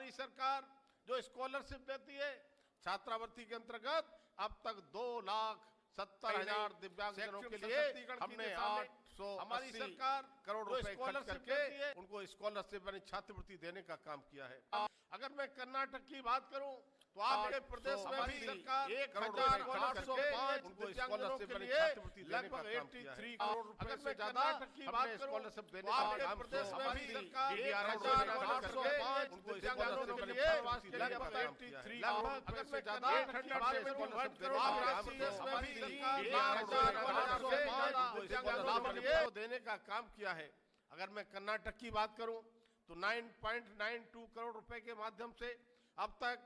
हमारी सरकार जो स्कॉलरशिप देती है छात्रावृत्ति के अंतर्गत अब तक दो लाख सत्तर हज़ार दिव्यांगजनों के लिए हमने आठ सौ हमारी सरकार करोड़ रुपए खर्च करके उनको स्कॉलरशिप यानी छात्रवृत्ति देने का काम किया है। अगर मैं कर्नाटक की बात करूँ तो आपके प्रदेश में भी सरकार एक हज़ार आठ सौ पाँच स्कॉलरशिप यानी छात्रवृत्ति लगभग एट्टी थ्री करोड़ रुपए से ज़्यादा की बात स्कॉलरशिप देने का काम प्रदेश में भी सरकार एक हज़ार आठ सौ पाँच दिव्यांगजनों के लिए लगभग एट्टी थ्री लगभग अगर से ज़्यादा दिव्यांगजनों के लिए देने का काम किया है। अगर मैं कर्नाटक की बात करूँ तो 9.92 करोड़ रुपए के माध्यम से अब तक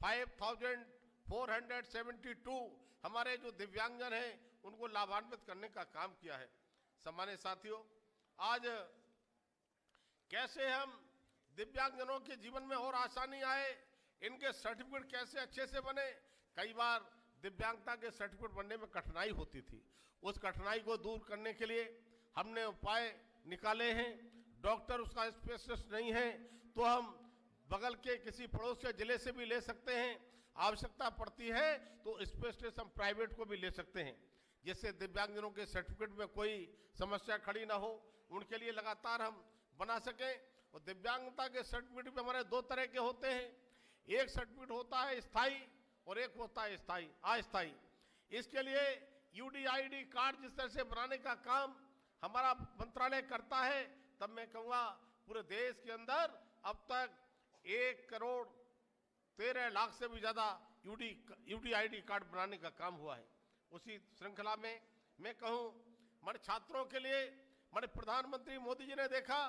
5,472 हमारे जो दिव्यांगजन हैं उनको लाभान्वित करने का काम किया है। सम्मानित साथियों आज कैसे हम दिव्यांगजनों के जीवन में और आसानी आए इनके सर्टिफिकेट कैसे अच्छे से बने? कई बार दिव्यांगता के सर्टिफिकेट बनने में कठिनाई होती थी। उस कठिनाई को दूर करने के लिए हमने उपाय निकाले हैं। डॉक्टर उसका स्पेशलिस्ट नहीं है तो हम बगल के किसी पड़ोस के ज़िले से भी ले सकते हैं, आवश्यकता पड़ती है तो स्पेशलिस्ट हम प्राइवेट को भी ले सकते हैं, जिससे दिव्यांगजनों के सर्टिफिकेट में कोई समस्या खड़ी ना हो। उनके लिए लगातार हम बना सकें, और दिव्यांगता के सर्टिफिकेट भी हमारे दो तरह के होते हैं। एक सर्टिफिकेट होता है स्थायी और एक होता है स्थायी, अस्थायी। इसके लिए यूडीआईडी कार्ड जिस तरह से बनाने का काम हमारा मंत्रालय करता है, तब मैं कहूँगा पूरे देश के अंदर अब तक एक करोड़ तेरह लाख से भी ज़्यादा यूडी यूडीआईडी कार्ड बनाने का काम हुआ है। उसी श्रृंखला में मैं कहूँ, हमारे छात्रों के लिए, हमारे प्रधानमंत्री मोदी जी ने देखा,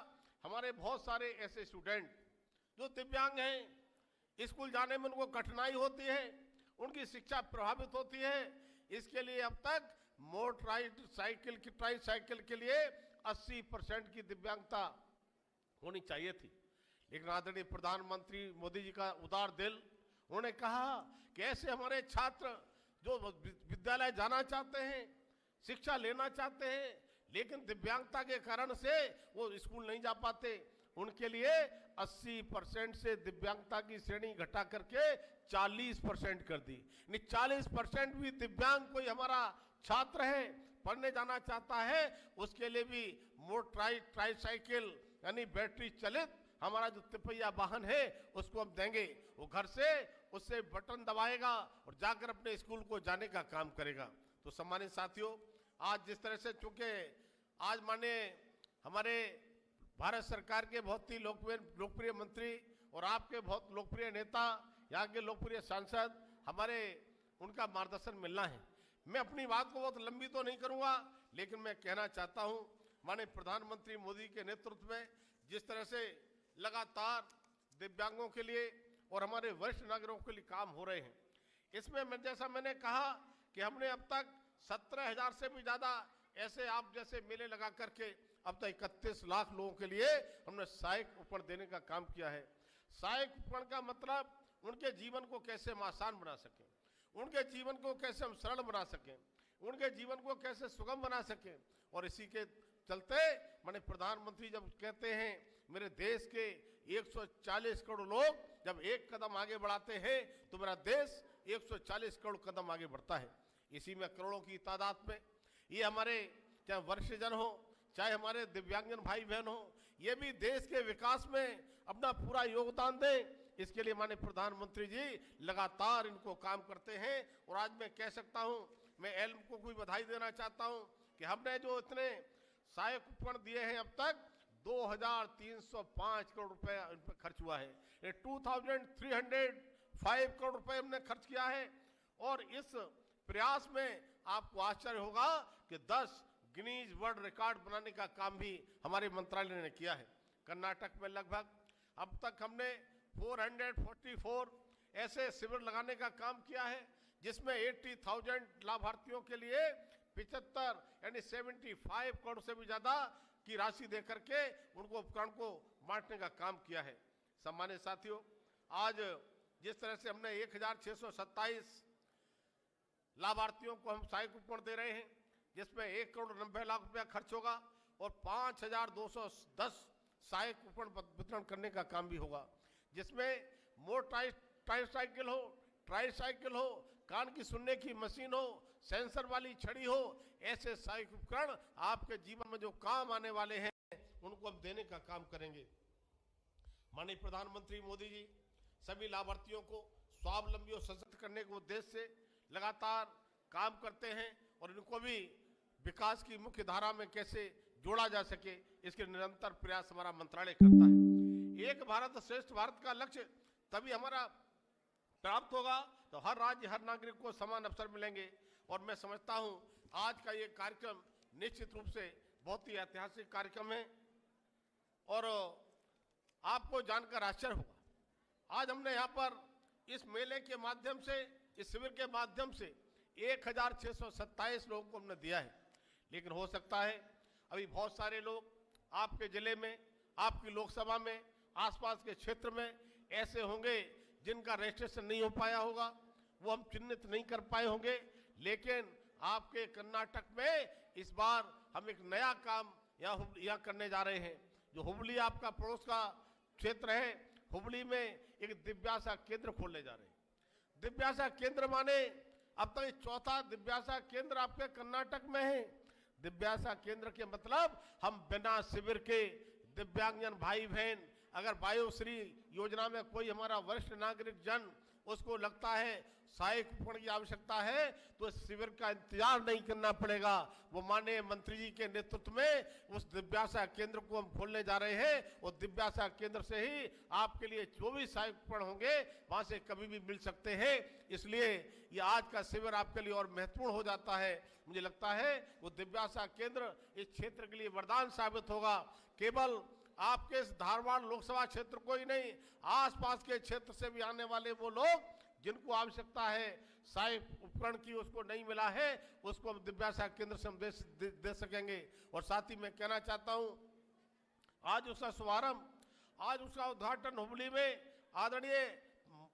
हमारे बहुत सारे ऐसे स्टूडेंट जो दिव्यांग हैं, स्कूल जाने में उनको कठिनाई होती है, उनकी शिक्षा प्रभावित होती है। इसके लिए अब तक मोटराइज साइकिल की ट्राई साइकिल के लिए 80 परसेंट की दिव्यांगता होनी चाहिए थी। लेकिन आदरणीय प्रधानमंत्री मोदी जी का उदार दिल, उन्होंने कहा कि ऐसे हमारे छात्र जो विद्यालय जाना चाहते हैं, शिक्षा लेना चाहते हैं, लेकिन दिव्यांगता के कारण से वो स्कूल नहीं जा पाते, उनके लिए 80 परसेंट से दिव्यांगता की श्रेणी घटा करके 40 परसेंट कर दी। यानी 40 परसेंट भी दिव्यांग कोई हमारा छात्र है, पढ़ने जाना चाहता है, उसके लिए भी मोटराई ट्राईसाइकिल यानी बैटरी चलित हमारा जो तिपैया वाहन है, उसको हम देंगे। वो घर से, उससे बटन दबाएगा और जाकर अपने स्कूल को जाने का काम करेगा। तो सम्मानित साथियों, आज जिस तरह से चूँकि आज माने हमारे भारत सरकार के बहुत ही लोकप्रिय लोकप्रिय मंत्री और आपके बहुत लोकप्रिय नेता, यहाँ के लोकप्रिय सांसद, हमारे, उनका मार्गदर्शन मिलना है। मैं अपनी बात को बहुत लंबी तो नहीं करूँगा, लेकिन मैं कहना चाहता हूँ माने प्रधानमंत्री मोदी के नेतृत्व में जिस तरह से लगातार दिव्यांगों के लिए और हमारे वरिष्ठ नागरिकों के लिए काम हो रहे हैं। इसमें मैं, जैसा मैंने कहा कि हमने अब तक सत्रह हज़ार से भी ज़्यादा ऐसे आप जैसे मेले लगा करके अब तक इकतीस लाख लोगों के लिए हमने सहायक उपकरण देने का काम किया है। सहायक उपकरण का मतलब उनके जीवन को कैसे हम आसान बना सकें, उनके जीवन को कैसे हम सरल बना सकें, उनके जीवन को कैसे सुगम बना सकें। और इसी के चलते मैंने प्रधानमंत्री जब कहते हैं मेरे देश के 140 करोड़ लोग जब एक कदम आगे बढ़ाते हैं तो मेरा देश 140 करोड़ कदम आगे बढ़ता है। इसी में करोड़ों की तादाद में। ये हमारे चाहे वर्षजन हो, चाहे हमारे दिव्यांगजन भाई बहन हो, ये भी देश के विकास में अपना पूरा योगदान दें। इसके लिए माने प्रधानमंत्री जी लगातार इनको काम करते हैं और आज मैं कह सकता हूँ, मैं एल्म को भी बधाई देना चाहता हूँ कि हमने जो इतने सहायक उपकरण दिए हैं अब तक 2,305 करोड़ रुपए इन पर खर्च हुआ है। ये 2,305 करोड़ रुपए हमने खर्च किया है। और इस प्रयास में आपको आश्चर्य होगा कि 10 गिनीज वर्ल्ड रिकॉर्ड बनाने का काम भी हमारे मंत्रालय ने किया है। कर्नाटक में लगभग अब तक हमने 444 ऐसे शिविर लगाने का काम किया है जिसमें 80,000 लाभार्थियों के लिए पिछहत्तर यानी 75 करोड़ से भी ज़्यादा की राशि देकर के उनको उपकरण को बांटने का काम किया है। सम्मानित साथियों, आज जिस तरह से हमने एक लाभार्थियों को हम सहायक उपकरण दे रहे हैं, जिसमें एक करोड़ नब्बे लाख रुपया खर्च होगा और पाँच हज़ार दो सौ दस सहायक उपकरण वितरण करने का काम भी होगा। जिसमें मोटर ट्राईसाइकिल हो ट्राईसाइकिल हो, कान की सुनने की मशीन हो सेंसर वाली छड़ी हो, ऐसे सहायक उपकरण आपके जीवन में जो काम आने वाले हैं, उनको हम देने का काम करेंगे। माननीय प्रधानमंत्री मोदी जी, सभी लाभार्थियों को स्वावलंबी और सशक्त करने के उद्देश्य से लगातार काम करते हैं और इनको भी विकास की मुख्य धारा में कैसे जोड़ा जा सके, इसके निरंतर प्रयास हमारा मंत्रालय करता है। एक भारत श्रेष्ठ भारत का लक्ष्य तभी हमारा प्राप्त होगा तो हर राज्य, हर नागरिक को समान अवसर मिलेंगे। और मैं समझता हूँ, आज का ये कार्यक्रम निश्चित रूप से बहुत ही ऐतिहासिक कार्यक्रम है। और आपको जानकर आश्चर्य होगा, आज हमने यहाँ पर इस मेले के माध्यम से, इस शिविर के माध्यम से एक हज़ार छह सौ सत्ताईस लोगों को हमने दिया है। लेकिन हो सकता है, अभी बहुत सारे लोग आपके ज़िले में, आपकी लोकसभा में, आसपास के क्षेत्र में ऐसे होंगे जिनका रजिस्ट्रेशन नहीं हो पाया होगा, वो हम चिन्हित नहीं कर पाए होंगे। लेकिन आपके कर्नाटक में इस बार हम एक नया काम यहाँ करने जा रहे हैं। जो हुबली आपका पड़ोस का क्षेत्र है, हुबली में एक दिव्यासा केंद्र खोलने जा रहे हैं। दिव्यासा केंद्र माने अब तक ये चौथा दिव्यासा केंद्र आपके कर्नाटक में है। दिव्यासा केंद्र के मतलब हम बिना शिविर के दिव्यांगजन भाई बहन अगर वायुश्री योजना में कोई हमारा वरिष्ठ नागरिक जन उसको लगता है सहायक उपकरण की आवश्यकता है तो शिविर का इंतज़ार नहीं करना पड़ेगा। वो माननीय मंत्री जी के नेतृत्व में उस दिव्यासा केंद्र को हम खोलने जा रहे हैं। और दिव्यासा केंद्र से ही आपके लिए जो भी सहायक उपकरण होंगे, वहाँ से कभी भी मिल सकते हैं। इसलिए ये आज का शिविर आपके लिए और महत्वपूर्ण हो जाता है। मुझे लगता है वो दिव्याशा केंद्र इस क्षेत्र के लिए वरदान साबित होगा। केवल आपके इस धारवाड़ लोकसभा क्षेत्र को ही नहीं आसपास के क्षेत्र से भी आने वाले वो लोग जिनको आवश्यकता है सहायक उपकरण की उसको नहीं मिला है उसको हम दिव्यासा केंद्र से हम दे, दे, दे सकेंगे। और साथ ही मैं कहना चाहता हूँ आज उसका शुभारंभ आज उसका उद्घाटन हुबली में आदरणीय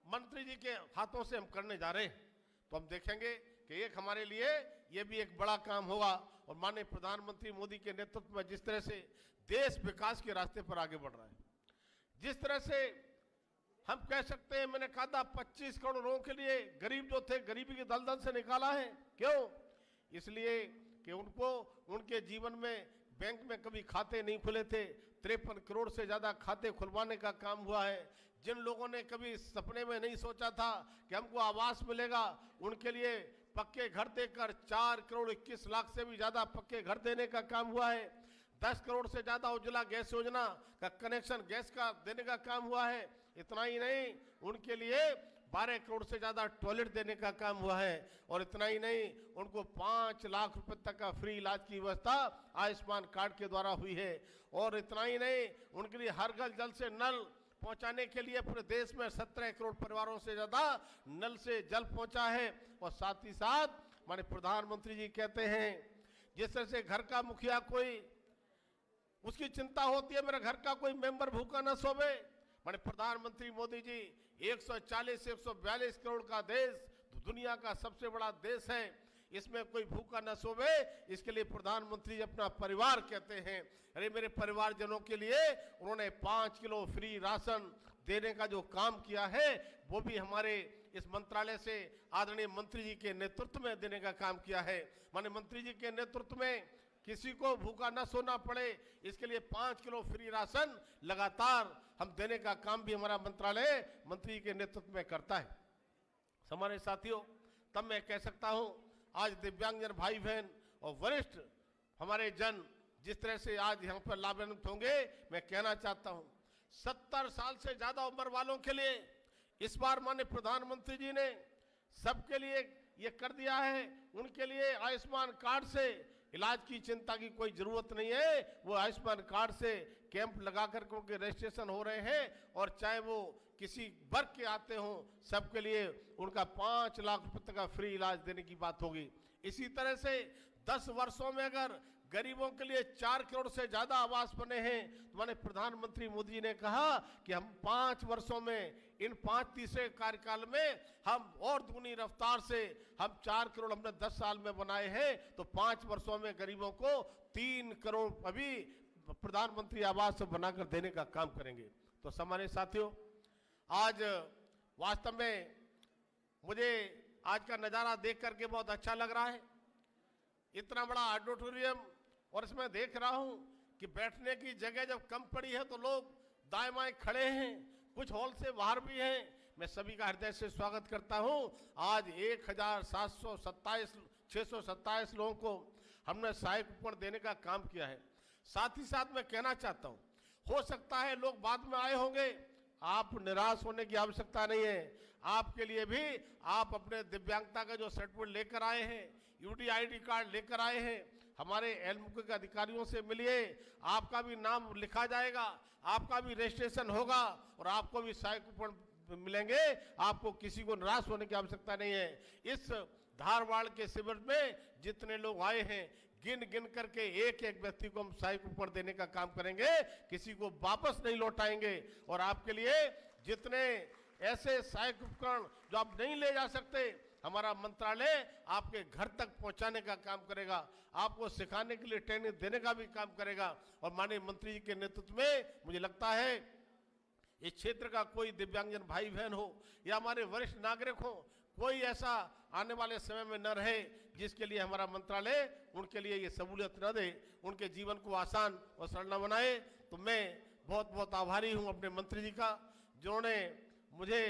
मंत्री जी के हाथों से हम करने जा रहे हैं। तो हम देखेंगे कि एक हमारे लिए ये भी एक बड़ा काम होगा। और माननीय प्रधानमंत्री मोदी के नेतृत्व में जिस तरह से देश विकास के रास्ते पर आगे बढ़ रहा है, जिस तरह से हम कह सकते हैं, मैंने कहा था 25 करोड़ लोगों के लिए गरीब जो थे, गरीबी के दलदल से निकाला है। क्यों? इसलिए कि उनको, उनके जीवन में बैंक में कभी खाते नहीं खुले थे। तिरपन करोड़ से ज़्यादा खाते खुलवाने का काम हुआ है। जिन लोगों ने कभी सपने में नहीं सोचा था कि हमको आवास मिलेगा, उनके लिए पक्के घर देकर चार करोड़ इक्कीस लाख से भी ज़्यादा पक्के घर देने का काम हुआ है। दस करोड़ से ज़्यादा उज्ज्वला गैस योजना का कनेक्शन गैस का देने का काम हुआ है। इतना ही नहीं, उनके लिए बारह करोड़ से ज़्यादा टॉयलेट देने का काम हुआ है। और इतना ही नहीं, उनको पाँच लाख रुपए तक का फ्री इलाज की व्यवस्था आयुष्मान कार्ड के द्वारा हुई है। और इतना ही नहीं, उनके लिए हर घर जल से नल पहुँचाने के लिए पूरे देश में सत्रह करोड़ परिवारों से ज़्यादा नल से जल पहुँचा है। और साथ ही साथ माने प्रधानमंत्री जी कहते हैं, जिस तरह से घर का मुखिया कोई, उसकी चिंता होती है, मेरा घर का कोई मेंबर भूखा न सोवे। माने प्रधानमंत्री मोदी जी 140 से 142 करोड़ का देश दुनिया का सबसे बड़ा देश है। इसमें कोई भूखा न सोवे। इसके लिए प्रधानमंत्री अपना परिवार कहते हैं। अरे, मेरे परिवारजनों के लिए उन्होंने पाँच किलो फ्री राशन देने का जो काम किया है, वो भी हमारे इस मंत्रालय से आदरणीय मंत्री जी के नेतृत्व में देने का काम किया है। माने मंत्री जी के नेतृत्व में किसी को भूखा न सोना पड़े, इसके लिए पाँच किलो फ्री राशन लगातार हम देने का काम भी हमारा मंत्रालय मंत्री के नेतृत्व में करता है। हमारे साथियों, तब मैं कह सकता हूँ आज दिव्यांगजन भाई बहन और वरिष्ठ हमारे जन, जिस तरह से आज यहाँ पर लाभान्वित होंगे, मैं कहना चाहता हूँ, सत्तर साल से ज़्यादा उम्र वालों के लिए इस बार माननीय प्रधानमंत्री जी ने सबके लिए ये कर दिया है। उनके लिए आयुष्मान कार्ड से इलाज की चिंता की कोई ज़रूरत नहीं है। वो आयुष्मान कार्ड से कैंप लगाकर के उनके रजिस्ट्रेशन हो रहे हैं और चाहे वो किसी वर्ग के आते हों, सबके लिए उनका पाँच लाख तक का फ्री इलाज देने की बात होगी। इसी तरह से दस वर्षों में अगर गरीबों के लिए चार करोड़ से ज़्यादा आवास बने हैं तो मैंने प्रधानमंत्री मोदी जी ने कहा कि हम पाँच वर्षों में, इन पाँच तीसरे कार्यकाल में हम और दुगनी रफ्तार से हम चार करोड़ हमने दस साल में बनाए हैं तो पाँच वर्षों में गरीबों को तीन करोड़ अभी प्रधानमंत्री आवास बनाकर देने का काम करेंगे। तो सामान्य साथियों, आज वास्तव में मुझे आज का नज़ारा देख करके बहुत अच्छा लग रहा है। इतना बड़ा ऑडिटोरियम और इसमें देख रहा हूँ कि बैठने की जगह जब कम पड़ी है तो लोग दाएँ बाएँ खड़े हैं, कुछ हॉल से बाहर भी हैं। मैं सभी का हृदय से स्वागत करता हूँ। आज एक हज़ार सात सौ सत्ताईस छः सौ सत्ताईस लोगों को हमने सहायक उपकरण देने का काम किया है। साथ ही साथ मैं कहना चाहता हूँ, हो सकता है लोग बाद में आए होंगे, आप निराश होने की आवश्यकता नहीं है। आपके लिए भी आप अपने दिव्यांगता का जो सर्टिफिकेट लेकर आए हैं यूडीआईडी कार्ड लेकर आए हैं, हमारे एलमुख के अधिकारियों से मिलिए, आपका भी नाम लिखा जाएगा, आपका भी रजिस्ट्रेशन होगा और आपको भी सहायक मिलेंगे, आपको किसी को निराश होने की आवश्यकता नहीं है। इस धारवाड़ के शिविर में जितने लोग आए हैं गिन गिन करके एक एक व्यक्ति को हम सहायक उपकरण देने का काम करेंगे, किसी को वापस नहीं लौटाएँगे। और आपके लिए जितने ऐसे सहायक उपकरण जो आप नहीं ले जा सकते, हमारा मंत्रालय आपके घर तक पहुँचाने का काम करेगा, आपको सिखाने के लिए ट्रेनिंग देने का भी काम करेगा। और माननीय मंत्री जी के नेतृत्व में मुझे लगता है, इस क्षेत्र का कोई दिव्यांगजन भाई बहन हो या हमारे वरिष्ठ नागरिक हो कोई ऐसा आने वाले समय में न रहे जिसके लिए हमारा मंत्रालय उनके लिए ये सहूलियत न दे, उनके जीवन को आसान और सरल बनाए। तो मैं बहुत बहुत आभारी हूँ अपने मंत्री जी का, जिन्होंने मुझे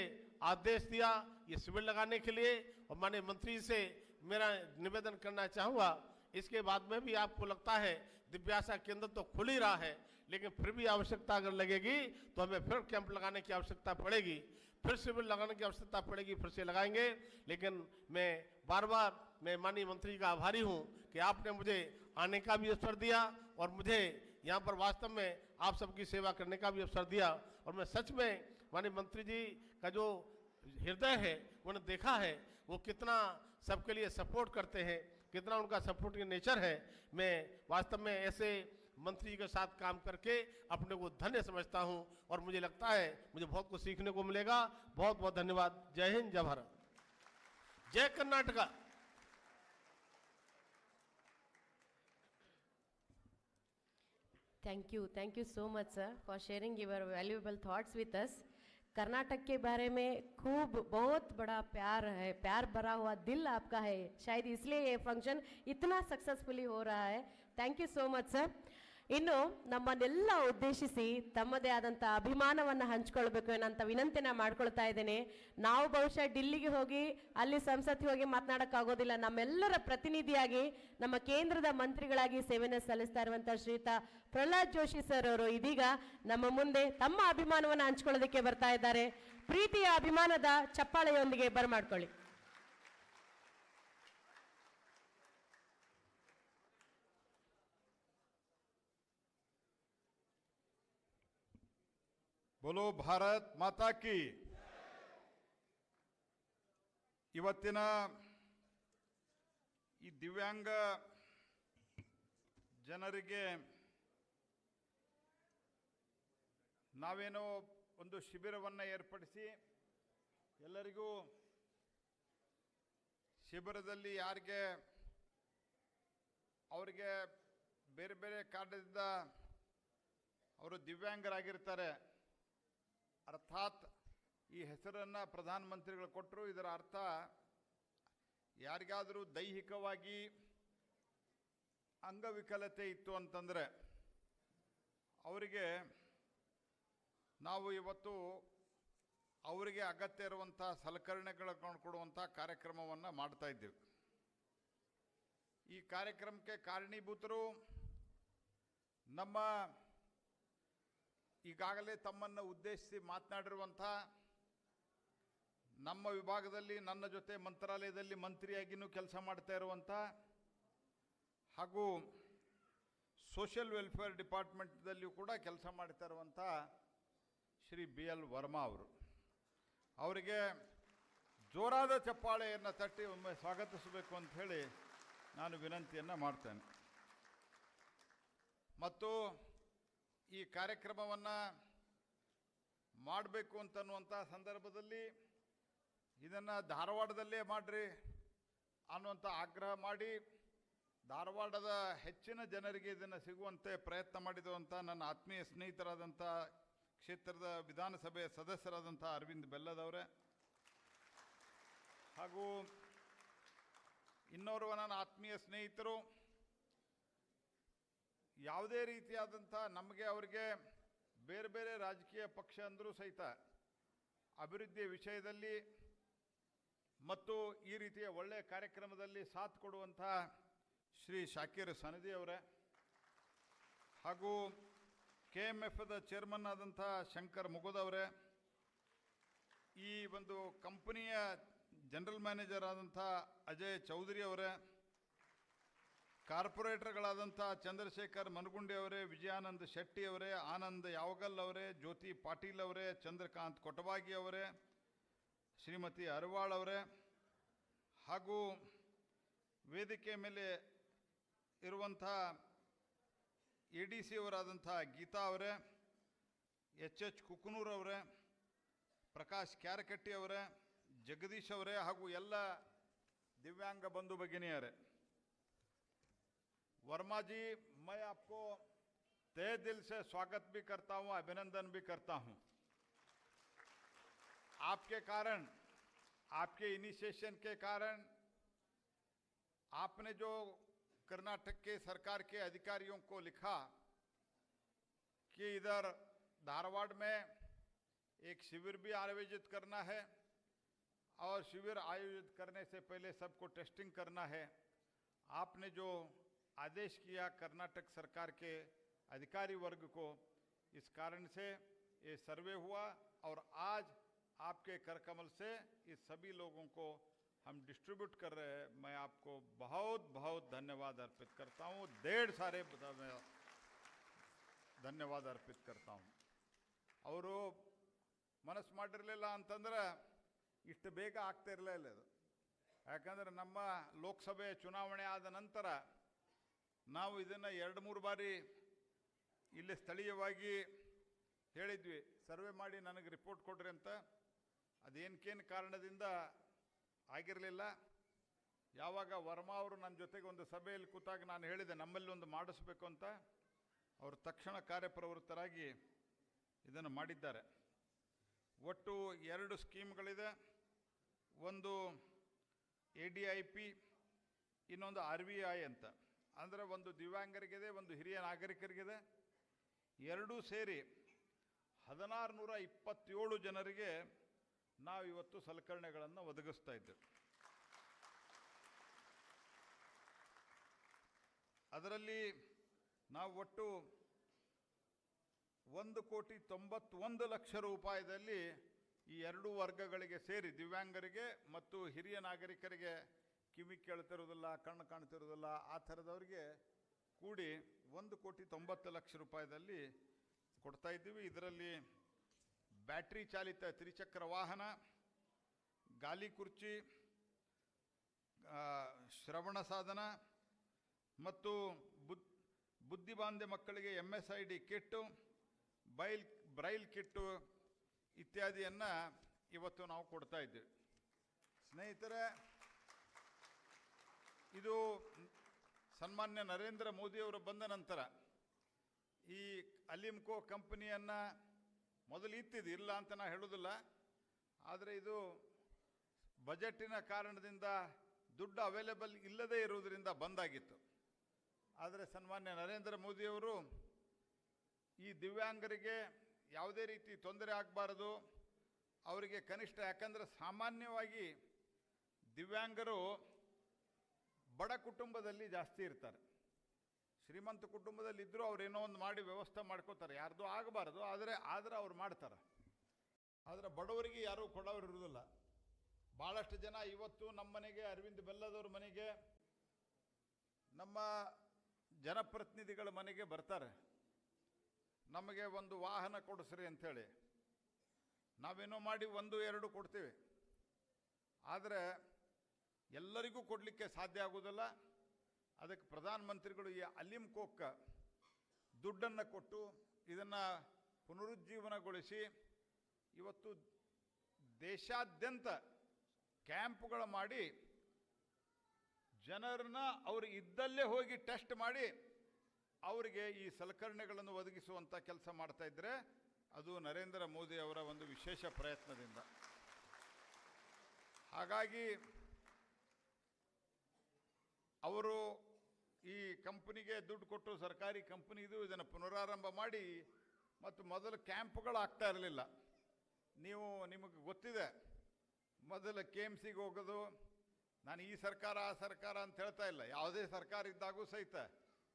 आदेश दिया ये शिविर लगाने के लिए। और माननीय मंत्री से मेरा निवेदन करना चाहूँगा, इसके बाद में भी आपको लगता है दिव्यासा केंद्र तो खुल ही रहा है, लेकिन फिर भी आवश्यकता अगर लगेगी तो हमें फिर कैंप लगाने की आवश्यकता पड़ेगी। फिर शिविर लगाने की आवश्यकता पड़ेगी, फिर से लगाएँगे। लेकिन मैं बार बार मैं माननीय मंत्री का आभारी हूँ कि आपने मुझे आने का भी अवसर दिया और मुझे यहाँ पर वास्तव में आप सबकी सेवा करने का भी अवसर दिया। और मैं सच में, माननीय मंत्री जी का जो हृदय है, उन्होंने देखा है, वो कितना सबके लिए सपोर्ट करते हैं, कितना उनका सपोर्टिंग नेचर है। मैं वास्तव में ऐसे मंत्री के साथ काम करके अपने को धन्य समझता हूँ और मुझे लगता है मुझे बहुत कुछ सीखने को मिलेगा। बहुत बहुत धन्यवाद। जय हिंद, जय भारत। जय Karnataka. Thank you thank you so much sir for sharing your valuable thoughts with us Karnataka के बारे में खूब बहुत बड़ा प्यार है, प्यार भरा हुआ दिल आपका है। शायद इसलिए ये फ़ंक्शन इतना सक्सेसफुली हो रहा है। Thank you so much sir ಇನ್ನು ನಮ್ಮನ್ನೆಲ್ಲ ಉದ್ದೇಶಿಸಿ ತಮ್ಮದೇ ಆದಂಥ ಅಭಿಮಾನವನ್ನು ಹಂಚ್ಕೊಳ್ಬೇಕು ಏನಂತ ವಿನಂತಿನ ಮಾಡ್ಕೊಳ್ತಾ ಇದ್ದೇನೆ. ನಾವು ಬಹುಶಃ ಡಿಲ್ಲಿಗೆ ಹೋಗಿ, ಅಲ್ಲಿ ಸಂಸತ್ತಿಗೆ ಹೋಗಿ ಮಾತನಾಡೋಕ್ಕಾಗೋದಿಲ್ಲ. ನಮ್ಮೆಲ್ಲರ ಪ್ರತಿನಿಧಿಯಾಗಿ, ನಮ್ಮ ಕೇಂದ್ರದ ಮಂತ್ರಿಗಳಾಗಿ ಸೇವೆಯನ್ನು ಸಲ್ಲಿಸ್ತಾ ಇರುವಂಥ ಶ್ರೀಯುತ ಪ್ರಹ್ಲಾದ್ ಜೋಶಿ ಸರ್ ಅವರು ಇದೀಗ ನಮ್ಮ ಮುಂದೆ ತಮ್ಮ ಅಭಿಮಾನವನ್ನು ಹಂಚ್ಕೊಳ್ಳೋದಕ್ಕೆ ಬರ್ತಾ ಇದ್ದಾರೆ. ಪ್ರೀತಿಯ ಅಭಿಮಾನದ ಚಪ್ಪಾಳೆಯೊಂದಿಗೆ ಬರಮಾಡ್ಕೊಳ್ಳಿ. बोलो ಭಾರತ್ ಮಾತಾ ಕಿ. ಇವತ್ತಿನ ಈ ದಿವ್ಯಾಂಗ ಜನರಿಗೆ ನಾವೇನೋ ಒಂದು ಶಿಬಿರವನ್ನು ಏರ್ಪಡಿಸಿ ಎಲ್ಲರಿಗೂ ಶಿಬಿರದಲ್ಲಿ ಯಾರಿಗೆ ಅವರಿಗೆ ಬೇರೆ ಬೇರೆ ಕಾರಣದಿಂದ ಅವರು ದಿವ್ಯಾಂಗರಾಗಿರ್ತಾರೆ. ಅರ್ಥಾತ್ ಈ ಹೆಸರನ್ನು ಪ್ರಧಾನಮಂತ್ರಿಗಳು ಕೊಟ್ಟರು ಇದರ ಅರ್ಥ ಯಾರಿಗಾದರೂ ದೈಹಿಕವಾಗಿ ಅಂಗವಿಕಲತೆ ಇತ್ತು ಅಂತಂದರೆ ಅವರಿಗೆ ನಾವು ಇವತ್ತು ಅವರಿಗೆ ಅಗತ್ಯ ಇರುವಂಥ ಸಲಕರಣೆಗಳನ್ನು ಕೊಡುವಂಥ ಕಾರ್ಯಕ್ರಮವನ್ನು ಮಾಡ್ತಾ ಇದ್ದೀವಿ. ಈ ಕಾರ್ಯಕ್ರಮಕ್ಕೆ ಕಾರಣೀಭೂತರು ನಮ್ಮ ಈಗಾಗಲೇ ತಮ್ಮನ್ನು ಉದ್ದೇಶಿಸಿ ಮಾತನಾಡಿರುವಂಥ ನಮ್ಮ ವಿಭಾಗದಲ್ಲಿ, ನನ್ನ ಜೊತೆ ಮಂತ್ರಾಲಯದಲ್ಲಿ ಮಂತ್ರಿಯಾಗಿಯೂ ಕೆಲಸ ಮಾಡ್ತಾ ಇರುವಂಥ ಹಾಗೂ ಸೋಷಿಯಲ್ ವೆಲ್ಫೇರ್ ಡಿಪಾರ್ಟ್ಮೆಂಟ್ದಲ್ಲಿಯೂ ಕೂಡ ಕೆಲಸ ಮಾಡ್ತಾ ಇರುವಂಥ ಶ್ರೀ ಬಿ ಎಲ್ ವರ್ಮಾ ಅವರು. ಅವರಿಗೆ ಜೋರಾದ ಚಪ್ಪಾಳೆಯನ್ನು ತಟ್ಟಿ ಒಮ್ಮೆ ಸ್ವಾಗತಿಸಬೇಕು ಅಂತ ಹೇಳಿ ನಾನು ವಿನಂತಿಯನ್ನು ಮಾಡ್ತೇನೆ. ಮತ್ತು ಈ ಕಾರ್ಯಕ್ರಮವನ್ನು ಮಾಡಬೇಕು ಅಂತನ್ನುವಂಥ ಸಂದರ್ಭದಲ್ಲಿ ಇದನ್ನು ಧಾರವಾಡದಲ್ಲೇ ಮಾಡಿರಿ ಅನ್ನುವಂಥ ಆಗ್ರಹ ಮಾಡಿ ಧಾರವಾಡದ ಹೆಚ್ಚಿನ ಜನರಿಗೆ ಇದನ್ನು ಸಿಗುವಂತೆ ಪ್ರಯತ್ನ ಮಾಡಿರುವಂಥ ನನ್ನ ಆತ್ಮೀಯ ಸ್ನೇಹಿತರಾದಂಥ ಕ್ಷೇತ್ರದ ವಿಧಾನಸಭೆಯ ಸದಸ್ಯರಾದಂಥ ಅರವಿಂದ್ ಬೆಲ್ಲದವರೇ. ಹಾಗೂ ಇನ್ನೋರ್ವ ನನ್ನ ಆತ್ಮೀಯ ಸ್ನೇಹಿತರು ಯಾವುದೇ ರೀತಿಯಾದಂಥ ನಮಗೆ ಅವರಿಗೆ ಬೇರೆ ಬೇರೆ ರಾಜಕೀಯ ಪಕ್ಷ ಅಂದರೂ ಸಹಿತ ಅಭಿವೃದ್ಧಿಯ ವಿಷಯದಲ್ಲಿ ಮತ್ತು ಈ ರೀತಿಯ ಒಳ್ಳೆಯ ಕಾರ್ಯಕ್ರಮದಲ್ಲಿ ಸಾಥ್ ಕೊಡುವಂಥ ಶ್ರೀ ಶಾಕೀರ್ ಸನದಿ ಅವರೇ ಹಾಗೂ ಕೆ ಎಂ ಎಫ್ದ ಚೇರ್ಮನ್ ಆದಂಥ ಶಂಕರ್ ಮುಗುದವರೇ ಈ ಒಂದು ಕಂಪನಿಯ ಜನರಲ್ ಮ್ಯಾನೇಜರ್ ಆದಂಥ ಅಜಯ್ ಚೌಧರಿ ಅವರೇ ಕಾರ್ಪೊರೇಟರ್ಗಳಾದಂಥ ಚಂದ್ರಶೇಖರ್ ಮನಗುಂಡಿ ಅವರೇ, ವಿಜಯಾನಂದ ಶೆಟ್ಟಿ ಅವರೇ, ಆನಂದ್ ಯಾವಗಲ್ ಅವರೇ, ಜ್ಯೋತಿ ಪಾಟೀಲ್ ಅವರೇ, ಚಂದ್ರಕಾಂತ್ ಕೊಟವಾಗಿ ಅವರೇ, ಶ್ರೀಮತಿ ಅರವಾಳ್ ಅವರೇ, ಹಾಗೂ ವೇದಿಕೆ ಮೇಲೆ ಇರುವಂಥ ಎ ಡಿ ಸಿ ಅವರಾದಂಥ ಗೀತಾ ಅವರೇ, ಎಚ್ ಎಚ್ ಕುಕನೂರ್ ಅವರೇ, ಪ್ರಕಾಶ್ ಕ್ಯಾರಕಟ್ಟಿ ಅವರೇ, ಜಗದೀಶ್ ಅವರೇ ಹಾಗೂ ಎಲ್ಲ ದಿವ್ಯಾಂಗ ಬಂಧು ಭಗಿನಿಯರೇ. वर्मा जी, मैं आपको तहे दिल से स्वागत भी करता हूँ, अभिनंदन भी करता हूँ। आपके कारण, आपके इनिशिएशन के कारण, आपने जो कर्नाटक के सरकार के अधिकारियों को लिखा कि इधर धारवाड़ में एक शिविर भी आयोजित करना है और शिविर आयोजित करने से पहले सबको टेस्टिंग करना है, आपने जो आदेश किया कर्नाटक सरकार के अधिकारी वर्ग को इस कारण से ये सर्वे हुआ और आज आपके कर कमल से इस सभी लोगों को हम डिस्ट्रीब्यूट कर रहे हैं मैं आपको बहुत बहुत धन्यवाद अर्पित करता हूँ डेढ़ सारे धन्य- ಧನ್ಯವಾದ ಅರ್ಪಿತ करता हूँ ಅವರು ಮನಸ್ಸು ಮಾಡಿರಲಿಲ್ಲ ಅಂತಂದ್ರೆ ಇಷ್ಟು ಬೇಗ ಆಗ್ತಾ ಇರಲಿಲ್ಲ ಇದು ಯಾಕಂದ್ರೆ ನಮ್ಮ ಲೋಕಸಭೆ ಚುನಾವಣೆ ಆದ ನಂತರ ನಾವು ಇದನ್ನು ಎರಡು ಮೂರು ಬಾರಿ ಇಲ್ಲಿ ಸ್ಥಳೀಯವಾಗಿ ಹೇಳಿದ್ವಿ. ಸರ್ವೆ ಮಾಡಿ ನನಗೆ ರಿಪೋರ್ಟ್ ಕೊಡ್ರಿ ಅಂತ. ಅದೇನಕ್ಕೇನು ಕಾರಣದಿಂದ ಆಗಿರಲಿಲ್ಲ. ಯಾವಾಗ ವರ್ಮಾ ಅವರು ನನ್ನ ಜೊತೆಗೆ ಒಂದು ಸಭೆಯಲ್ಲಿ ಕೂತಾಗ ನಾನು ಹೇಳಿದೆ, ನಮ್ಮಲ್ಲಿ ಒಂದು ಮಾಡಿಸ್ಬೇಕು ಅಂತ. ಅವರು ತಕ್ಷಣ ಕಾರ್ಯಪ್ರವೃತ್ತರಾಗಿ ಇದನ್ನು ಮಾಡಿದ್ದಾರೆ. ಒಟ್ಟು ಎರಡು ಸ್ಕೀಮ್ಗಳಿದೆ. ಒಂದು ಎ ಡಿ ಐ ಪಿ, ಇನ್ನೊಂದು ಆರ್ ವಿ ಐ ಅಂತ. ಅಂದರೆ ಒಂದು ದಿವ್ಯಾಂಗರಿಗಿದೆ, ಒಂದು ಹಿರಿಯ ನಾಗರಿಕರಿಗಿದೆ. ಎರಡೂ ಸೇರಿ ಹದಿನಾರು ನೂರ ಇಪ್ಪತ್ತೇಳು ಜನರಿಗೆ ನಾವು ಇವತ್ತು ಸಲಕರಣೆಗಳನ್ನು ಒದಗಿಸ್ತಾ ಇದ್ದೆವು. ಅದರಲ್ಲಿ ನಾವು ಒಟ್ಟು ಒಂದು ಕೋಟಿ ತೊಂಬತ್ತೊಂದು ಲಕ್ಷ ರೂಪಾಯಿದಲ್ಲಿ ಈ ಎರಡು ವರ್ಗಗಳಿಗೆ ಸೇರಿ ದಿವ್ಯಾಂಗರಿಗೆ ಮತ್ತು ಹಿರಿಯ ನಾಗರಿಕರಿಗೆ ಕಿವಿ ಕೇಳ್ತಿರೋದಿಲ್ಲ ಕಣ್ಣು ಕಾಣ್ತಿರೋದಿಲ್ಲ ಆ ಥರದವ್ರಿಗೆ ಕೂಡಿ ಒಂದು ಕೋಟಿ ತೊಂಬತ್ತು ಲಕ್ಷ ರೂಪಾಯಿದಲ್ಲಿ ಕೊಡ್ತಾ ಇದ್ದೀವಿ. ಇದರಲ್ಲಿ ಬ್ಯಾಟ್ರಿ ಚಾಲಿತ ತ್ರಿಚಕ್ರ ವಾಹನ, ಗಾಲಿ ಕುರ್ಚಿ ಶ್ರವಣ ಸಾಧನ ಮತ್ತು ಬುದ್ ಬುದ್ಧಿಬಾಂಧ್ಯ ಮಕ್ಕಳಿಗೆ M S I D kit, braille, braille kit ಇತ್ಯಾದಿಯನ್ನು ಇವತ್ತು ನಾವು ಕೊಡ್ತಾ ಇದ್ದೀವಿ. ಸ್ನೇಹಿತರೆ ಇದು ಸನ್ಮಾನ್ಯ ನರೇಂದ್ರ ಮೋದಿಯವರು ಬಂದ ನಂತರ ಈ ಅಲಿಮ್ಕೋ ಕಂಪನಿಯನ್ನು ಮೊದಲು ಇತ್ತಿದ್ದು ಇಲ್ಲ ಅಂತ ನಾ ಹೇಳೋದಿಲ್ಲ. ಆದರೆ ಇದು ಬಜೆಟಿನ ಕಾರಣದಿಂದ ದುಡ್ಡು ಅವೈಲೇಬಲ್ ಇಲ್ಲದೇ ಇರುವುದರಿಂದ ಬಂದಾಗಿತ್ತು. ಆದರೆ ಸನ್ಮಾನ್ಯ ನರೇಂದ್ರ ಮೋದಿಯವರು ಈ ದಿವ್ಯಾಂಗರಿಗೆ ಯಾವುದೇ ರೀತಿ ತೊಂದರೆ ಆಗಬಾರದು. ಅವರಿಗೆ ಕನಿಷ್ಠ ಯಾಕಂದರೆ ಸಾಮಾನ್ಯವಾಗಿ ದಿವ್ಯಾಂಗರು ಬಡ ಕುಟುಂಬದಲ್ಲಿ ಜಾಸ್ತಿ ಇರ್ತಾರೆ. ಶ್ರೀಮಂತ ಕುಟುಂಬದಲ್ಲಿ ಇದ್ದರೂ ಅವ್ರು ಏನೋ ಒಂದು ಮಾಡಿ ವ್ಯವಸ್ಥೆ ಮಾಡ್ಕೋತಾರೆ. ಯಾರ್ದು ಆಗಬಾರ್ದು, ಆದರೆ ಆದರೆ ಅವ್ರು ಮಾಡ್ತಾರೆ. ಆದರೆ ಬಡವರಿಗೆ ಯಾರೂ ಕೊಡೋರು ಇರೋದಿಲ್ಲ ಭಾಳಷ್ಟು ಜನ ಇವತ್ತು ನಮ್ಮ ಮನೆಗೆ, ಅರವಿಂದ್ ಬೆಲ್ಲದವ್ರ ಮನೆಗೆ, ನಮ್ಮ ಜನಪ್ರತಿನಿಧಿಗಳ ಮನೆಗೆ ಬರ್ತಾರೆ. ನಮಗೆ ಒಂದು ವಾಹನ ಕೊಡಿಸ್ರಿ ಅಂಥೇಳಿ. ನಾವೇನೋ ಮಾಡಿ ಒಂದು, ಎರಡು ಕೊಡ್ತೀವಿ. ಆದರೆ ಎಲ್ಲರಿಗೂ ಕೊಡಲಿಕ್ಕೆ ಸಾಧ್ಯ ಆಗೋದಿಲ್ಲ ಅದಕ್ಕೆ ಪ್ರಧಾನಮಂತ್ರಿಗಳು ಈ ಅಲಿಮ್ ಕೋಕ್ ದುಡ್ಡನ್ನು ಕೊಟ್ಟು ಇದನ್ನು ಪುನರುಜ್ಜೀವನಗೊಳಿಸಿ ಇವತ್ತು ದೇಶಾದ್ಯಂತ ಕ್ಯಾಂಪ್ಗಳು ಮಾಡಿ ಜನರನ್ನ ಅವರು ಇದ್ದಲ್ಲೇ ಹೋಗಿ ಟೆಸ್ಟ್ ಮಾಡಿ ಅವರಿಗೆ ಈ ಸಲಕರಣೆಗಳನ್ನು ಒದಗಿಸುವಂಥ ಕೆಲಸ ಮಾಡ್ತಾ ಇದ್ರೆ ಅದು ನರೇಂದ್ರ ಮೋದಿ ಅವರ ಒಂದು ವಿಶೇಷ ಪ್ರಯತ್ನದಿಂದ. ಹಾಗಾಗಿ ಅವರು ಈ ಕಂಪನಿಗೆ ದುಡ್ಡು ಕೊಟ್ಟು ಸರ್ಕಾರಿ ಕಂಪನಿ ಇದು ಇದನ್ನು ಪುನರಾರಂಭ ಮಾಡಿ ಮತ್ತು ಮೊದಲು ಕ್ಯಾಂಪ್ಗಳು ಆಗ್ತಾ ಇರಲಿಲ್ಲ ನೀವು ನಿಮಗೆ ಗೊತ್ತಿದೆ ಮೊದಲು ಕೆ ಎಮ್ ಸಿಗೆ ಹೋಗೋದು ನಾನು ಈ ಸರ್ಕಾರ ಆ ಸರ್ಕಾರ ಅಂತ ಹೇಳ್ತಾ ಇಲ್ಲ ಯಾವುದೇ ಸರ್ಕಾರ ಇದ್ದಾಗೂ ಸಹಿತ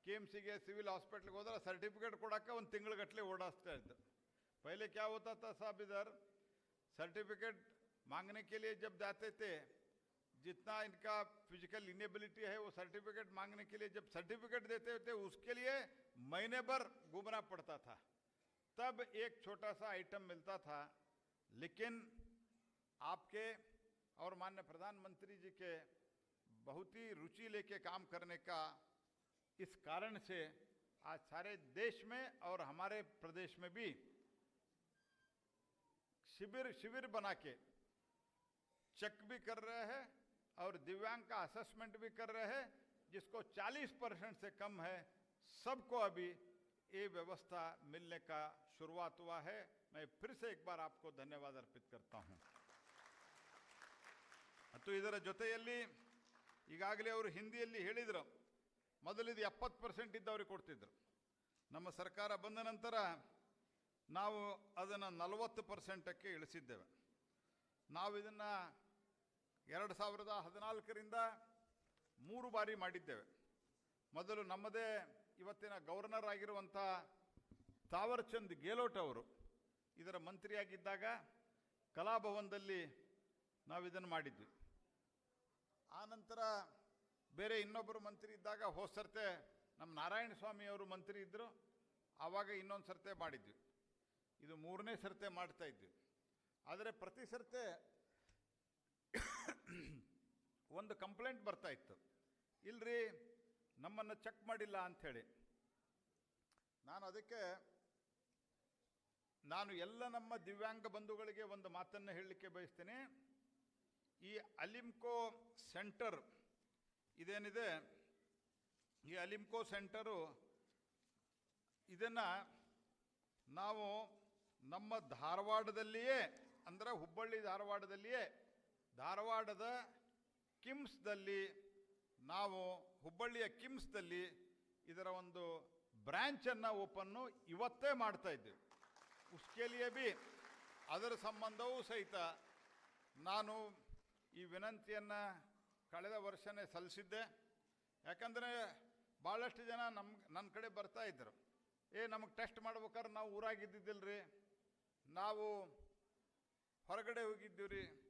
ಕೆ ಎಮ್ ಸಿಗೆ ಸಿವಿಲ್ ಹಾಸ್ಪಿಟ್ಲಿಗೆ ಹೋದ್ರೆ ಸರ್ಟಿಫಿಕೇಟ್ ಕೊಡೋಕ್ಕೆ ಒಂದು ತಿಂಗಳಗಟ್ಟಲೆ ಓಡಾಡ್ತಾ ಇದ್ದು पहले क्या होता था साहब इधर सर्टिफिकेट मांगने के लिए जब जाते थे जितना इनका फ़िज़िकल इनेबिलिटी है, वो सर्टिफिकेट मांगने के लिए जब सर्टिफिकेट देते थे उसके लिए महीने भर घूमना पड़ता था। तब एक छोटा सा आइटम मिलता था, लेकिन आपके और माननीय प्रधानमंत्री जी के बहुत ही रुचि लेके काम करने का इस कारण से आज सारे देश में और हमारे प्रदेश में भी शिविर शिविर बना के चेक भी कर रहे हैं और दिव्यांग का असेसमेंट भी कर रहे हैं जिसको 40 परसेंट से कम है सबको अभी ये व्यवस्था मिलने का शुरुआत हुआ है मैं फिर से एक बार आपको धन्यवाद अर्पित करता हूं ಮತ್ತು ಇದರ ಜೊತೆಯಲ್ಲಿ ಈಗಾಗಲೇ ಅವರು ಹಿಂದಿಯಲ್ಲಿ ಹೇಳಿದರು ಮೊದಲಿದು ಎಪ್ಪತ್ತು ಪರ್ಸೆಂಟ್ ಇದ್ದವ್ರಿಗೆ ಕೊಡ್ತಿದ್ರು ನಮ್ಮ ಸರ್ಕಾರ ಬಂದ ನಂತರ ನಾವು ಅದನ್ನು ನಲವತ್ತು ಪರ್ಸೆಂಟಕ್ಕೆ ಇಳಿಸಿದ್ದೇವೆ ನಾವು ಇದನ್ನು ಎರಡು ಸಾವಿರದ ಹದಿನಾಲ್ಕರಿಂದ ಮೂರು ಬಾರಿ ಮಾಡಿದ್ದೇವೆ. ಮೊದಲು ನಮ್ಮದೇ ಇವತ್ತಿನ ಗವರ್ನರ್ ಆಗಿರುವಂಥ ತಾವರ್ಚಂದ್ ಗೆಹ್ಲೋಟ್ ಅವರು ಇದರ ಮಂತ್ರಿಯಾಗಿದ್ದಾಗ ಕಲಾಭವನದಲ್ಲಿ ನಾವು ಇದನ್ನು ಮಾಡಿದ್ವಿ. ಆನಂತರ ಬೇರೆ ಇನ್ನೊಬ್ಬರು ಮಂತ್ರಿ ಇದ್ದಾಗ ಹೋದ ಸರ್ತೆ ನಮ್ಮ ನಾರಾಯಣ ಸ್ವಾಮಿ ಅವರು ಮಂತ್ರಿ ಇದ್ದರು ಆವಾಗ ಇನ್ನೊಂದು ಸರ್ತೆ ಮಾಡಿದ್ವಿ. ಇದು ಮೂರನೇ ಸರ್ತೆ ಮಾಡ್ತಾ ಇದ್ವಿ. ಆದರೆ ಪ್ರತಿ ಸರ್ತೆ ಒಂದು ಕಂಪ್ಲೇಂಟ್ ಬರ್ತಾ ಇತ್ತು. ಇಲ್ರಿ, ನಮ್ಮನ್ನು ಚೆಕ್ ಮಾಡಿಲ್ಲ ಅಂಥೇಳಿ. ನಾನು ಅದಕ್ಕೆ, ನಾನು ಎಲ್ಲ ನಮ್ಮ ದಿವ್ಯಾಂಗ ಬಂಧುಗಳಿಗೆ ಒಂದು ಮಾತನ್ನು ಹೇಳಲಿಕ್ಕೆ ಬಯಸ್ತೇನೆ. ಈ ಅಲಿಮ್ಕೋ ಸೆಂಟರ್, ಇದೇನಿದೆ? ಈ ಅಲಿಮ್ಕೋ ಸೆಂಟರು, ಇದನ್ನು ನಾವು ನಮ್ಮ ಧಾರವಾಡದಲ್ಲಿಯೇ, ಅಂದರೆ ಹುಬ್ಬಳ್ಳಿ ಧಾರವಾಡದಲ್ಲಿಯೇ ಧಾರವಾಡದ ಕಿಮ್ಸ್ದಲ್ಲಿ ನಾವು ಹುಬ್ಬಳ್ಳಿಯ ಕಿಮ್ಸ್ದಲ್ಲಿ ಇದರ ಒಂದು ಬ್ರ್ಯಾಂಚನ್ನು ಓಪನ್ನು ಇವತ್ತೇ ಮಾಡ್ತಾ ಇದ್ದೇವೆ. ಉಸ್ಕೇಲಿಯ ಲಿಯೆ ಬಿ. ಅದರ ಸಂಬಂಧವೂ ಸಹಿತ ನಾನು ಈ ವಿನಂತಿಯನ್ನು ಕಳೆದ ವರ್ಷನೇ ಸಲ್ಲಿಸಿದ್ದೆ. ಯಾಕಂದರೆ ಭಾಳಷ್ಟು ಜನ ನಮ್ಮ ನನ್ನ ಕಡೆ ಬರ್ತಾ ಇದ್ದರು. ಏ, ನಮಗೆ ಟೆಸ್ಟ್ ಮಾಡ್ಬೇಕಾದ್ರೆ ನಾವು ಊರಾಗಿದ್ದಿದ್ದಿಲ್ರಿ. ನಾವು ಹೊರಗಡೆ ಹೋಗಿದ್ದೀವಿ ರೀ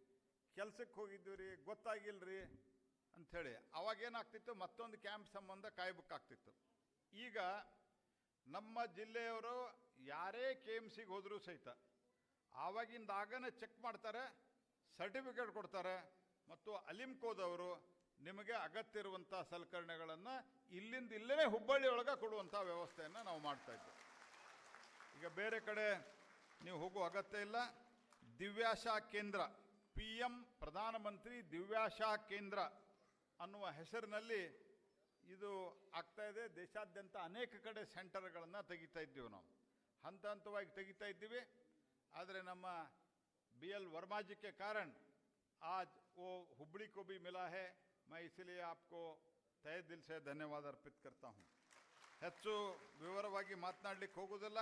ಕೆಲ್ಸಕ್ಕೆ ಹೋಗಿದ್ದೀವಿ ರೀ ಗೊತ್ತಾಗಿಲ್ರಿ ಅಂಥೇಳಿ. ಅವಾಗೇನಾಗ್ತಿತ್ತು ಮತ್ತೊಂದು ಕ್ಯಾಂಪ್ ಸಂಬಂಧ ಕಾಯ್ಬೇಕಾಗ್ತಿತ್ತು ಈಗ ನಮ್ಮ ಜಿಲ್ಲೆಯವರು ಯಾರೇ ಕೆ ಎಂ ಸಿಗೆ ಹೋದರೂ ಸಹಿತ ಆವಾಗಿಂದಾಗನೇ ಚೆಕ್ ಮಾಡ್ತಾರೆ ಸರ್ಟಿಫಿಕೇಟ್ ಕೊಡ್ತಾರೆ ಮತ್ತು ಅಲಿಮ್ಕೋದವರು ನಿಮಗೆ ಅಗತ್ಯ ಇರುವಂಥ ಸಲಕರಣೆಗಳನ್ನು ಇಲ್ಲಿಂದ ಇಲ್ಲೇ ಹುಬ್ಬಳ್ಳಿಯೊಳಗೆ ಕೊಡುವಂಥ ವ್ಯವಸ್ಥೆಯನ್ನು ನಾವು ಮಾಡ್ತಾ ಇದ್ದೇವೆ ಈಗ ಬೇರೆ ಕಡೆ ನೀವು ಹೋಗುವ ಅಗತ್ಯ ಇಲ್ಲ. ದಿವ್ಯಾಶಾ ಕೇಂದ್ರ ಪಿ ಎಂ ಪ್ರಧಾನಮಂತ್ರಿ ದಿವ್ಯಾಶಾ ಕೇಂದ್ರ ಅನ್ನುವ ಹೆಸರಿನಲ್ಲಿ ಇದು ಆಗ್ತಾಯಿದೆ ದೇಶಾದ್ಯಂತ ಅನೇಕ ಕಡೆ ಸೆಂಟರ್ಗಳನ್ನು ತೆಗಿತಾ ಇದ್ದೀವಿ ನಾವು. ಹಂತ ಹಂತವಾಗಿ ತೆಗಿತಾ ಇದ್ದೀವಿ. ಆದರೆ ನಮ್ಮ ಬಿ ಎಲ್ ವರ್ಮಾಜಿಕ್ಕೆ ಕಾರಣ ಆಜ್ ಓ ಹುಬ್ಳಿ ಕೋಬಿ ಮಿಲಾ ಹೇ. ಮೈ ಇಸಿಲಿ ಆಪ್ಕೋ ತಯ ದಿಲ್ಸೆ ಧನ್ಯವಾದ ಅರ್ಪಿತ್ ಕರ್ತಾ ಹ್ಞೂ ಹೆಚ್ಚು ವಿವರವಾಗಿ ಮಾತನಾಡಲಿಕ್ಕೆ ಹೋಗೋದಿಲ್ಲ.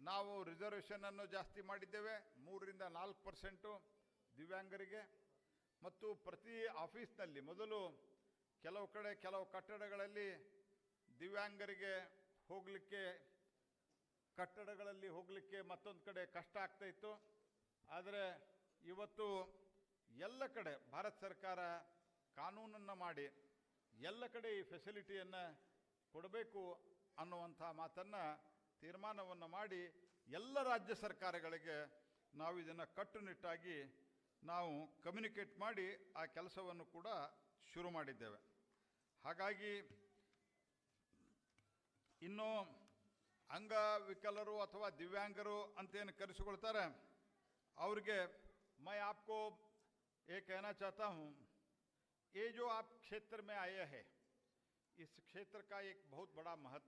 ನಾವು ರಿಸರ್ವೇಷನನ್ನು ಜಾಸ್ತಿ ಮಾಡಿದ್ದೇವೆ. ಮೂರರಿಂದ ನಾಲ್ಕು ಪರ್ಸೆಂಟು ದಿವ್ಯಾಂಗರಿಗೆ ಮತ್ತು ಪ್ರತಿ ಆಫೀಸ್ನಲ್ಲಿ ಮೊದಲು ಕೆಲವು ಕಡೆ ಕೆಲವು ಕಟ್ಟಡಗಳಲ್ಲಿ ದಿವ್ಯಾಂಗರಿಗೆ ಹೋಗಲಿಕ್ಕೆ, ಕಟ್ಟಡಗಳಲ್ಲಿ ಹೋಗಲಿಕ್ಕೆ ಮತ್ತೊಂದು ಕಡೆ ಕಷ್ಟ ಆಗ್ತಾಯಿತ್ತು ಆದರೆ ಇವತ್ತು ಎಲ್ಲ ಕಡೆ ಭಾರತ ಸರ್ಕಾರ ಕಾನೂನನ್ನು ಮಾಡಿ ಎಲ್ಲ ಕಡೆ ಈ ಫೆಸಿಲಿಟಿಯನ್ನು ಕೊಡಬೇಕು ಅನ್ನುವಂಥ ಮಾತನ್ನು ತೀರ್ಮಾನವನ್ನು ಮಾಡಿ ಎಲ್ಲ ರಾಜ್ಯ ಸರ್ಕಾರಗಳಿಗೆ ನಾವು ಇದನ್ನು ಕಟ್ಟುನಿಟ್ಟಾಗಿ ನಾವು ಕಮ್ಯುನಿಕೇಟ್ ಮಾಡಿ ಆ ಕೆಲಸವನ್ನು ಕೂಡ ಶುರು ಮಾಡಿದ್ದೇವೆ ಹಾಗಾಗಿ ಇನ್ನು ಅಂಗವಿಕಲರು ಅಥವಾ ದಿವ್ಯಾಂಗರು ಅಂತೇನು ಕರೆಸಿಕೊಳ್ತಾರೆ ಅವ್ರಿಗೆ मैं आपको ये कहना चाहता हूँ ये जो आप क्षेत्र में आए हैं इस क्षेत्र का एक बहुत बड़ा महत्व